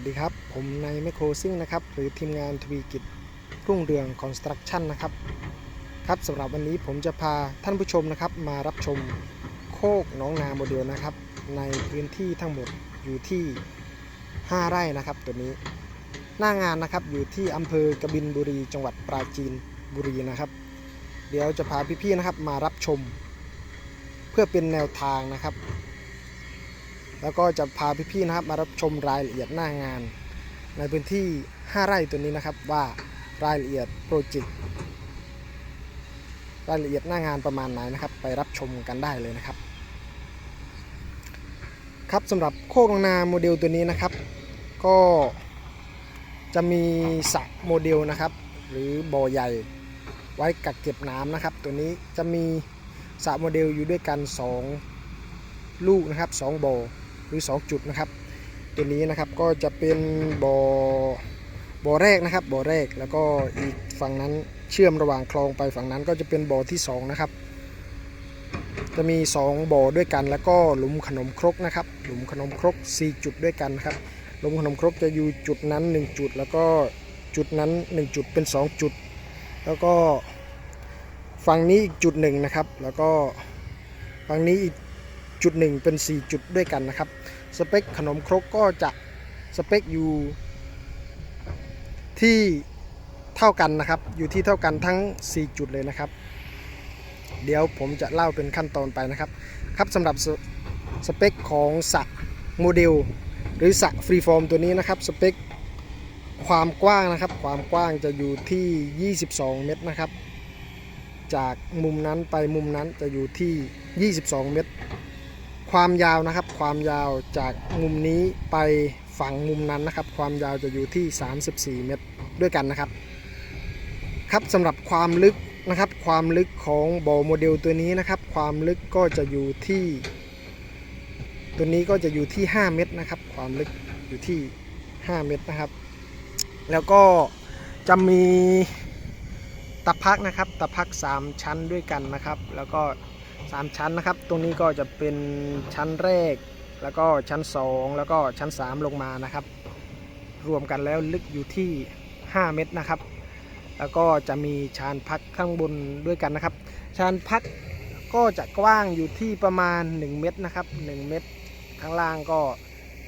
วัสดีครับ ผมนายแมคโครซิ่งนะครับ หรือทีมงานทวีกิจรุ่งเรืองคอนสตรักชั่นนะครับ ครับสำหรับวันนี้ผมจะพาท่านผู้ชมนะครับ มารับชมโคกน้องนาโมเดลนะครับ ในพื้นที่ทั้งหมดอยู่ที่ 5 ไร่นะครับ ตัวนี้ หน้างานนะครับอยู่ที่อำเภอกบินบุรี จังหวัดปราจีนบุรีนะครับ เดี๋ยวจะพาพี่ๆนะครับมารับชม เพื่อเป็นแนวทางนะครับ แล้วก็จะพาพี่ๆนะครับมารับชมรายละเอียดหน้างาน ในพื้นที่ 5 ไร่ตัวนี้นะครับว่ารายละเอียดโปรเจกต์รายละเอียดหน้างานประมาณไหนนะครับ ไปรับชมกันได้เลยนะครับ ครับสำหรับโคกนาโมเดลตัวนี้นะครับ ก็จะมีสระโมเดลนะครับ หรือบ่อใหญ่ไว้กักเก็บน้ำนะครับ ตัวนี้จะมีสระโมเดลอยู่ด้วยกัน 2 ลูกนะครับ2บ่อ หรือ 2 จุดนะครับ ตัวนี้นะครับก็จะเป็นบ่อบ่อแรกนะครับบ่อแรกแล้วก็อีกฝั่งนั้นเชื่อมระหว่างคลองไปฝั่งนั้นก็จะเป็นบ่อที่สองนะครับ จะมี 2บ่อด้วยกัน แล้วก็หลุมขนมครกนะครับ หลุมขนมครก 4 จุดด้วยกันครับหลุมขนมครกจะอยู่จุดนั้น 1 จุด แล้วก็จุดนั้น 1 จุดเป็น 2 จุด แล้วก็ฝั่งนี้อีกจุดหนึ่งนะครับ แล้วก็ฝั่งนี้อีก จุดหนึ่งเป็น 4 จุดด้วยกันนะครับ สเปคขนมครกก็จะสเปคอยู่ที่เท่ากันนะครับ อยู่ที่เท่ากันทั้ง 4 จุดเลยนะครับ เดี๋ยวผมจะเล่าเป็นขั้นตอนไปนะครับ ครับสำหรับสสเปคของสระโมเดล หรือสระฟรีฟอร์มตัวนี้นะครับ สเปคความกว้างนะครับ ความกว้างจะอยู่ที่ 22 เมตรนะครับ จากมุมนั้นไปมุมนั้นจะอยู่ที่ 22 เมตร ความยาวนะครับ ความยาวจากมุมนี้ไปฝั่งมุมนั้นนะครับ ความยาวจะอยู่ที่ 34 เมตรด้วยกันนะครับ ครับสำหรับความลึกนะครับ ความลึกของบ่อโมเดลตัวนี้นะครับ ความลึกก็จะอยู่ที่ ตัวนี้ก็จะอยู่ที่ 5 เมตรนะครับ ความลึกอยู่ที่ 5 เมตรนะครับ แล้วก็จะมีตะพักนะครับ ตะพัก 3 ชั้นด้วยกันนะครับ แล้วก็ 3ชั้นนะครับ ตรงนี้ก็จะเป็นชั้นแรก แล้วก็ชั้น2แล้วก็ชั้น3ลงมานะครับ รวมกันแล้วลึกอยู่ที่ 5 เมตรนะครับ แล้วก็จะมีชานพักข้างบนด้วยกันนะครับ ชานพักก็จะกว้างอยู่ที่ประมาณ 1 เมตรนะครับ 1 เมตร ข้างล่างก็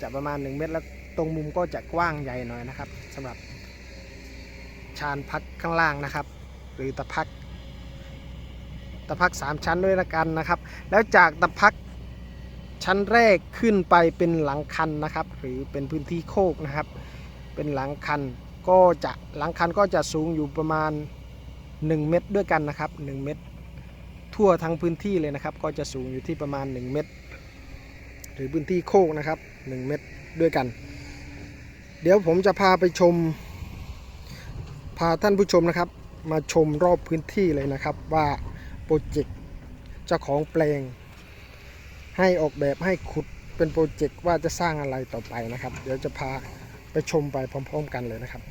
จะประมาณ 1 เมตร แล้วตรงมุมก็จะกว้างใหญ่หน่อยนะครับสำหรับชานพักข้างล่างนะครับ หรือตะพัก ตะพัก3ชั้นด้วยละกันนะครับ แล้วจากตะพักชั้นแรกขึ้นไปเป็นหลังคันนะครับ หรือเป็นพื้นที่โคกนะครับ เป็นหลังคันก็จะหลังคันก็จะสูงอยู่ประมาณ 1 เมตรด้วยกันนะครับ 1 เมตร ทั่วทั้งพื้นที่เลยนะครับ ก็จะสูงอยู่ที่ประมาณ 1 เมตร หรือพื้นที่โคกนะครับ 1 เมตรด้วยกัน เดี๋ยวผมจะพาไปชม พาท่านผู้ชมนะครับ มาชมรอบพื้นที่เลยนะครับว่า โปรเจกต์เจ้าของแปลง ให้ออกแบบให้ขุดเป็นโปรเจกต์ว่าจะสร้างอะไรต่อไปนะครับ เดี๋ยวจะพาไปชมไปพร้อม ๆ กันเลยนะครับ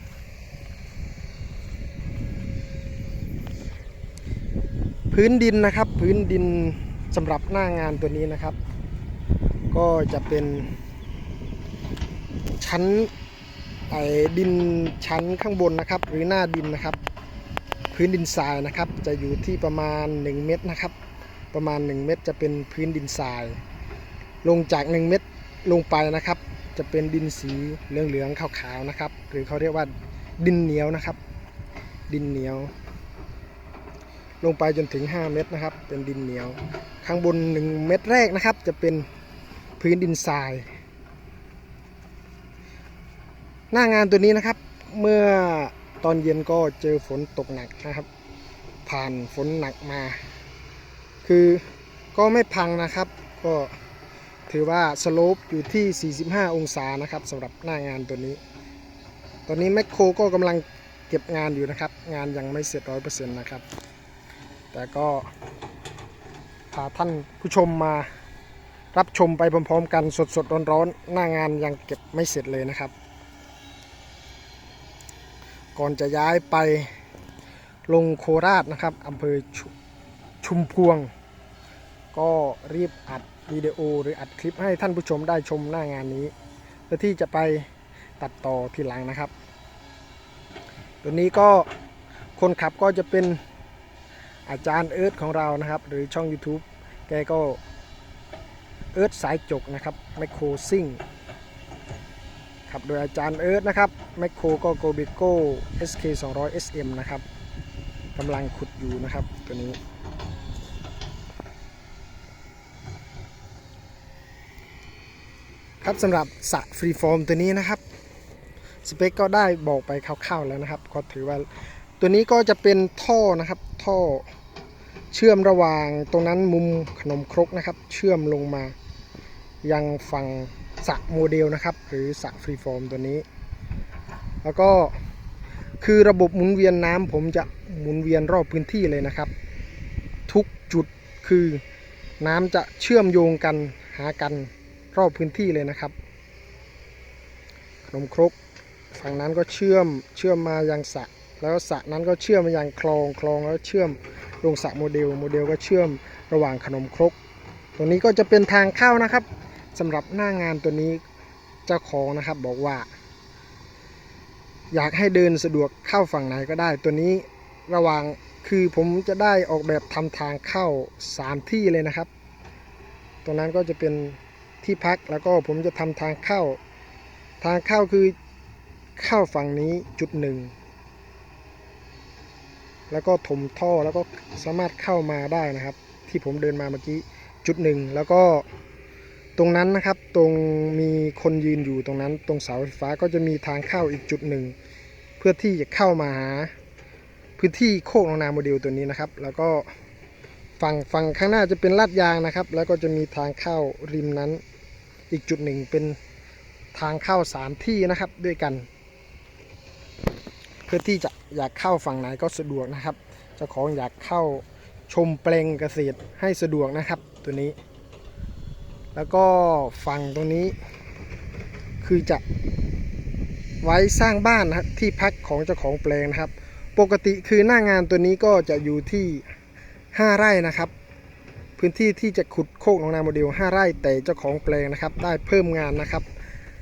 พื้นดินนะครับพื้นดินสำหรับหน้างานตัวนี้นะครับ ก็จะเป็นชั้นไอ้ดินชั้นข้างบนนะครับ หรือหน้าดินนะครับ พื้นดินทรายนะครับ จะอยู่ที่ประมาณ 1 เมตรนะครับ ประมาณ 1 เมตรจะเป็นพื้นดินทราย ลงจาก 1 เมตรลงไปนะครับ จะเป็นดินสีเหลืองๆขาวๆนะครับ หรือเขาเรียกว่าดินเหนียวนะครับ ดินเหนียว ลงไปจนถึง 5 เมตรนะครับ เป็นดินเหนียว ข้างบน 1 เมตรแรกนะครับ จะเป็นพื้นดินทราย หน้างานตัวนี้นะครับเมื่อ ตอนเย็นก็เจอฝนตกหนักนะครับ ผ่านฝนหนักมา คือก็ไม่พังนะครับ ก็ถือว่าสโลปอยู่ที่ 45 องศานะครับสำหรับหน้างานตัวนี้ ตอนนี้แมคโครก็กำลังเก็บงานอยู่นะครับ งานยังไม่เสร็จร้อยเปอร์เซ็นต์นะครับ แต่ก็พาท่านผู้ชมมารับชมไปพร้อมๆ กันสดๆร้อนๆหน้างานยังเก็บไม่เสร็จเลยนะครับ ก่อนจะย้ายไปลงโคราชนะครับอำเภอชชุมพวง ก็รีบอัดวิดีโอหรืออัดคลิปให้ท่านผู้ชมได้ชมหน้างานนี้เพื่อที่จะไปตัดต่อทีหลังนะครับ ตัวนี้ก็คนขับก็จะเป็นอาจารย์เอิร์ธของเรานะครับ หรือช่อง YouTube แกก็เอิร์ธสายจกนะครับไมโครซิ่ง ครับ โดยอาจารย์เอิร์ธนะครับไมคโครก็โกเบโก้ SK 200 SM นะครับกำลังขุดอยู่นะครับตัวนี้ ครับสำหรับสระฟรีฟอร์มตัวนี้นะครับ สเปคก็ได้บอกไปคร่าวๆแล้วนะครับ ก็ถือว่าตัวนี้ก็จะเป็นท่อนะครับท่อเชื่อมระหว่างตรงนั้นมุมขนมครกนะครับ เชื่อมลงมายังฝั่ง สระโมเดลนะครับ หรือสระฟรีฟอร์มตัวนี้ แล้วก็คือระบบหมุนเวียนน้ำผมจะหมุนเวียนรอบพื้นที่เลยนะครับ ทุกจุดคือน้ำจะเชื่อมโยงกันหากันรอบพื้นที่เลยนะครับขนมครกฝั่งนั้นก็เชื่อมเชื่อมมายังสระแล้วสระนั้นก็เชื่อมมายังคลองคลองแล้วเชื่อมลงสระโมเดลโมเดลก็เชื่อมระหว่างขนมครก ตรงนี้ก็จะเป็นทางเข้านะครับ สำหรับหน้างานตัวนี้เจ้าของนะครับบอกว่า อยากให้เดินสะดวกเข้าฝั่งไหนก็ได้ ตัวนี้ระหว่างคือผมจะได้ออกแบบทำทางเข้า 3 ที่เลยนะครับ ตรงนั้นก็จะเป็นที่พักแล้วก็ผมจะทำทางเข้า ทางเข้าคือเข้าฝั่งนี้จุดหนึ่งแล้วก็ถมท่อแล้วก็สามารถเข้ามาได้นะครับ ที่ผมเดินมาเมื่อกี้จุดหนึ่งแล้วก็ ตรงนั้นนะครับตรงมีคนยืนอยู่ตรงนั้น ตรงเสาไฟฟ้าก็จะมีทางเข้าอีกจุดหนึ่ง เพื่อที่จะเข้ามาหาพื้นที่โคกหนองนาโมเดลตัวนี้นะครับ แล้วก็ฝั่งฝั่งข้างหน้าจะเป็นลาดยางนะครับ แล้วก็จะมีทางเข้าริมนั้น อีกจุดหนึ่งเป็นทางเข้าสามที่นะครับด้วยกัน เพื่อที่จะอยากเข้าฝั่งไหนก็สะดวกนะครับเจ้าของอยากเข้าชมแปลงเกษตรให้สะดวกนะครับตัวนี้ แล้วก็ฝั่งตรงนี้ คือจะไว้สร้างบ้านนะครับที่พักของเจ้าของแปลงนะครับ ปกติคือหน้างานตัวนี้ก็จะอยู่ที่ 5 ไร่นะครับ พื้นที่ที่จะขุดโคกหนองนาโมเดล 5 ไร่แต่เจ้าของแปลงนะครับ ได้เพิ่มงานนะครับ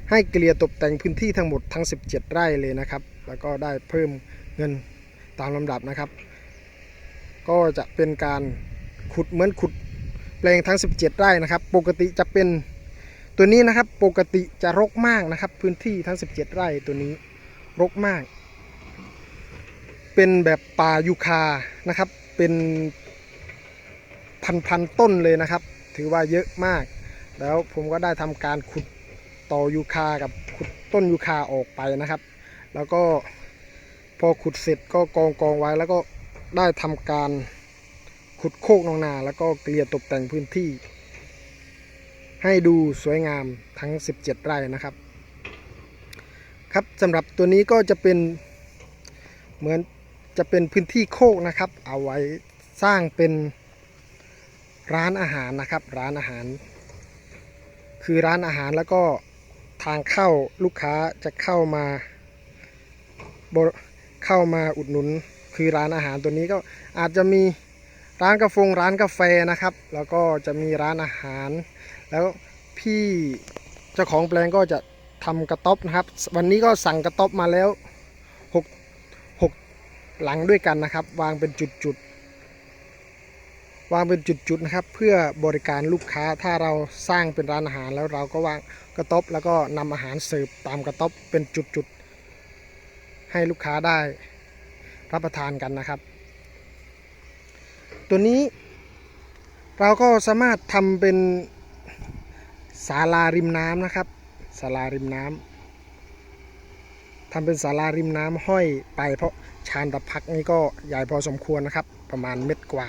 ให้เกลี่ยตกแต่งพื้นที่ทั้งหมดทั้ง 17 ไร่เลยนะครับ แล้วก็ได้เพิ่มเงินตามลำดับนะครับ ก็จะเป็นการขุดเหมือนขุด แปลงทั้ง 17 ไร่นะครับ ปกติจะเป็นตัวนี้นะครับ ปกติจะรกมากนะครับ พื้นที่ทั้ง 17 ไร่ตัวนี้รกมาก เป็นแบบป่ายูคานะครับ เป็นพันพันต้นเลยนะครับ ถือว่าเยอะมาก แล้วผมก็ได้ทำการขุดต่อยูคากับขุดต้นยูคาออกไปนะครับ แล้วก็พอขุดเสร็จก็กองกองไว้แล้วก็ได้ทำการ ขุดโคกนองนา แล้วก็เกลี่ยตกแต่งพื้นที่ ให้ดูสวยงามทั้ง 17 ไร่นะครับ ครับสำหรับตัวนี้ก็จะเป็นเหมือนจะเป็นพื้นที่โคกนะครับ เอาไว้สร้างเป็นร้านอาหารนะครับ ร้านอาหาร คือร้านอาหารแล้วก็ทางเข้าลูกค้าจะเข้ามาบรเข้ามาอุดหนุน คือร้านอาหารตัวนี้ก็อาจจะมี ร้านกาแฟร้านกาแฟนะครับ แล้วก็จะมีร้านอาหาร แล้วพี่เจ้าของแปลงก็จะทำกระต๊อบนะครับ วันนี้ก็สั่งกระต๊อบมาแล้วหกหกหลังด้วยกันนะครับ วางเป็นจุดๆวางเป็นจุดๆนะครับ เพื่อบริการลูกค้าถ้าเราสร้างเป็นร้านอาหารแล้วเราก็วางกระต๊อบแล้วก็นำอาหารเสิร์ฟตามกระต๊อบเป็นจุดๆให้ลูกค้าได้รับประทานกันนะครับ ตัวนี้ เราก็สามารถทำเป็นศาลาริมน้ำนะครับศาลาริมน้ำทำเป็นศาลาริมน้ำห้อยไปเพราะชานตะพักนี่ก็ใหญ่พอสมควรนะครับ ประมาณเม็ดกว่า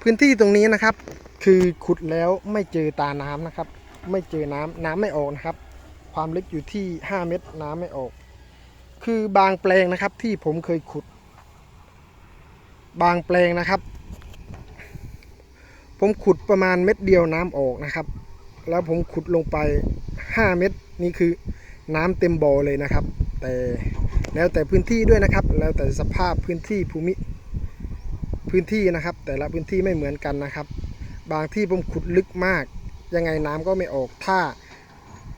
พื้นที่ตรงนี้นะครับ คือขุดแล้วไม่เจอตาน้ำนะครับ ไม่เจอน้ำน้ำไม่ออกนะครับ ความลึกอยู่ที่ 5 เมตรน้ำไม่ออก คือบางแปลงนะครับที่ผมเคยขุด บางแปลงนะครับ ผมขุดประมาณเม็ดเดียวน้ำออกนะครับ แล้วผมขุดลงไป 5 เม็ดนี่คือน้ำเต็มบ่อเลยนะครับ แต่แล้วแต่พื้นที่ด้วยนะครับ แล้วแต่สภาพพื้นที่ภูมิพื้นที่นะครับ แต่ละพื้นที่ไม่เหมือนกันนะครับ บางที่ผมขุดลึกมาก ยังไงน้ำก็ไม่ออก ถ้า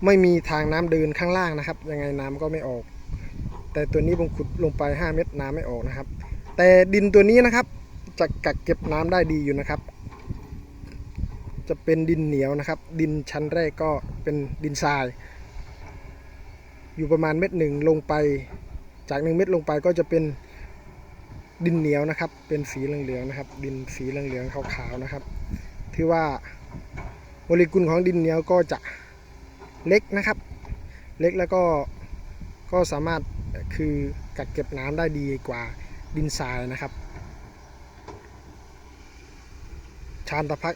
ไม่มีทางน้ำเดินข้างล่างนะครับ ยังไงน้ำก็ไม่ออก แต่ตัวนี้ผมขุดลงไป 5 เมตรน้ำไม่ออกนะครับ แต่ดินตัวนี้นะครับ จะกักเก็บน้ำได้ดีอยู่นะครับ จะเป็นดินเหนียวนะครับ ดินชั้นแรกก็เป็นดินทราย อยู่ประมาณเม็ดหนึ่งลงไป จากหนึ่งเม็ดลงไปก็จะเป็นดินเหนียวนะครับ เป็นสีเหลืองๆนะครับ ดินสีเหลืองๆขาวๆนะครับ ถือว่าโมเลกุลของดินเหนียวก็จะเล็กนะครับ เล็กแล้วก็ก็สามารถคือกักเก็บน้ำได้ดีกว่า ดินทรายนะครับ ชานตะพัก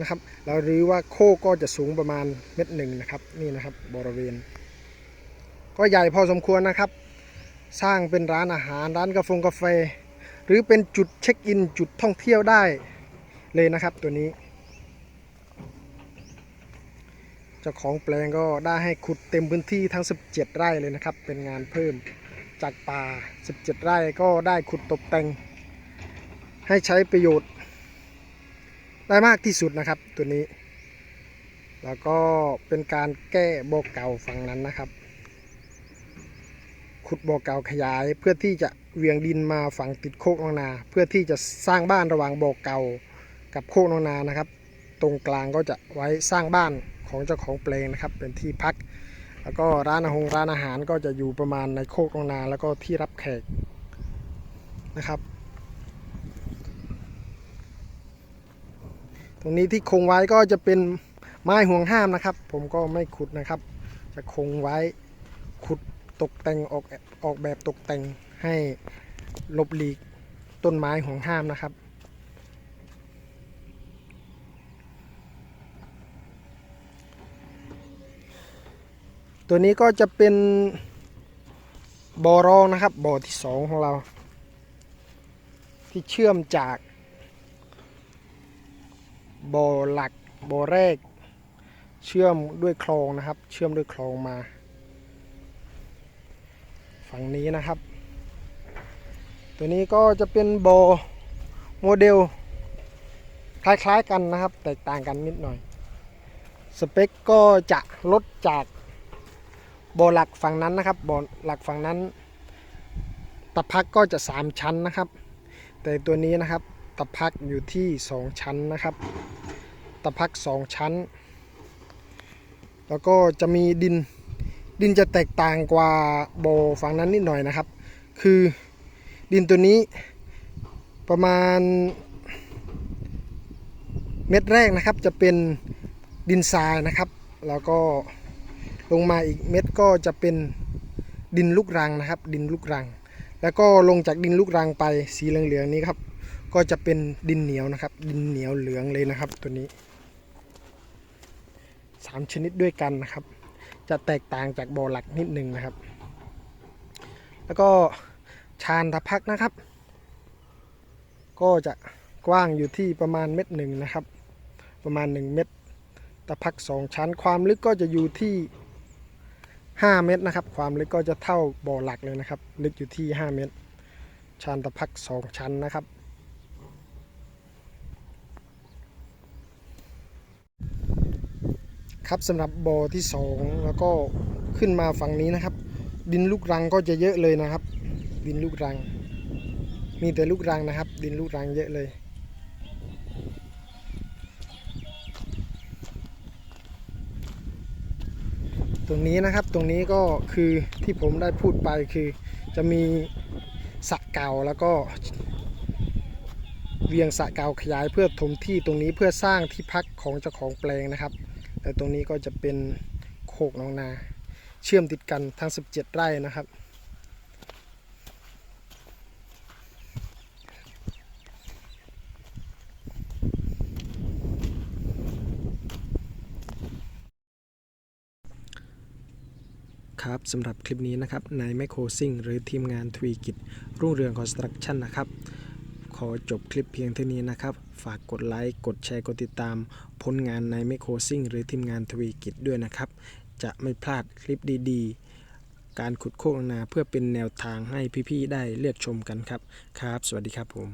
นะครับ เรารู้ว่าโคกก็จะสูงประมาณเม็ดหนึ่งนะครับ นี่นะครับบริเวณ ก็ใหญ่พอสมควรนะครับ สร้างเป็นร้านอาหารร้านกาแฟกาแฟ หรือเป็นจุดเช็คอินจุดท่องเที่ยวได้เลยนะครับตัวนี้เจ้าของแปลงก็ได้ให้ขุดเต็มพื้นที่ทั้ง 17 ไร่เลยนะครับ เป็นงานเพิ่ม จากป่า 17 ไร่ก็ได้ขุดตกแต่ง ให้ใช้ประโยชน์ ได้มากที่สุดนะครับตัวนี้ แล้วก็เป็นการแก้บ่อเก่าฝั่งนั้นนะครับ ขุดบ่อเก่าขยายเพื่อที่จะเวียงดินมาฝังติดโคกนองนา เพื่อที่จะสร้างบ้านระหว่างบ่อเก่ากับโคกนองนานะครับ ตรงกลางก็จะไว้สร้างบ้านของเจ้าของแปลงนะครับ เป็นที่พัก แล้วก็ร้านอาหารร้านอาหารก็จะอยู่ประมาณในโคกนองนาแล้วก็ที่รับแขกนะครับ ตรงนี้ที่คงไว้ก็จะเป็นไม้ห่วงห้ามนะครับ ผมก็ไม่ขุดนะครับ จะคงไว้ขุดตกแต่งออกออกแบบตกแต่งให้ลบหลีกต้นไม้ห่วงห้ามนะครับ ตัวนี้ก็จะเป็นบ่อรองนะครับบ่อที่สองของเรา ที่เชื่อมจากบ่อหลักบ่อแรก เชื่อมด้วยคลองนะครับ เชื่อมด้วยคลองมา ฝั่งนี้นะครับ ตัวนี้ก็จะเป็นบ่อโมเดลคล้ายๆกันนะครับ แตกต่างกันนิดหน่อย สเปคก็จะลดจาก บ่อหลักฝั่งนั้นนะครับบ่อหลักฝั่งนั้นตะพักก็จะ 3 ชั้นนะครับ แต่ตัวนี้นะครับตะพักอยู่ที่ 2 ชั้นนะครับ ตะพัก 2 ชั้น แล้วก็จะมีดินดินจะแตกต่างกว่าโบฝั่งนั้นนิดหน่อยนะครับ คือดินตัวนี้ประมาณเม็ดแรกนะครับจะเป็นดินทรายนะครับ แล้วก็ ลงมาอีกเม็ดก็จะเป็นดินลูกรังนะครับ ดินลูกรัง แล้วก็ลงจากดินลูกรังไปสีเหลืองๆนี้ครับ ก็จะเป็นดินเหนียวนะครับ ดินเหนียวเหลืองเลยนะครับ ตัวนี้สามชนิดด้วยกันนะครับ จะแตกต่างจากบ่อหลักนิดหนึ่งนะครับ แล้วก็ชานทพักนะครับ ก็จะกว้างอยู่ที่ประมาณเม็ดหนึ่งนะครับ ประมาณ 1 เม็ดตะพัก 2 ชั้นความลึกก็จะอยู่ที่ 5 เมตรนะครับ ความลึกก็จะเท่าบ่อหลักเลยนะครับ ลึกอยู่ที่ 5 เมตร ชานตะพัก 2 ชั้นนะครับ ครับสำหรับบ่อที่ 2 แล้วก็ขึ้นมาฝั่งนี้นะครับ ดินลูกรังก็จะเยอะเลยนะครับ ดินลูกรัง มีแต่ลูกรังนะครับ ดินลูกรังเยอะเลย ตรงนี้นะครับตรงนี้ก็คือที่ผมได้พูดไปคือจะมีสะเก่าแล้วก็เวียงสะเก่าขยายเพื่อถมที่ตรงนี้เพื่อสร้างที่พักของเจ้าของแปลงนะครับ แต่ตรงนี้ก็จะเป็นโคกนองนา เชื่อมติดกันทั้ง 17 ไร่นะครับ ครับสำหรับคลิปนี้นะครับนายแมคโครซิ่งหรือทีมงานทวีกิจ รุ่งเรืองคอนสตรักชั่นนะครับ ขอจบคลิปเพียงเท่านี้นะครับ ฝากกดไลค์ กดแชร์ กดติดตาม ผลงานนายแมคโครซิ่งหรือทีมงานทวีกิจด้วยนะครับ จะไม่พลาดคลิปดีๆ การขุดโคกนาเพื่อเป็นแนวทางให้พี่ๆได้เลือกชมกันครับครับ สวัสดีครับผม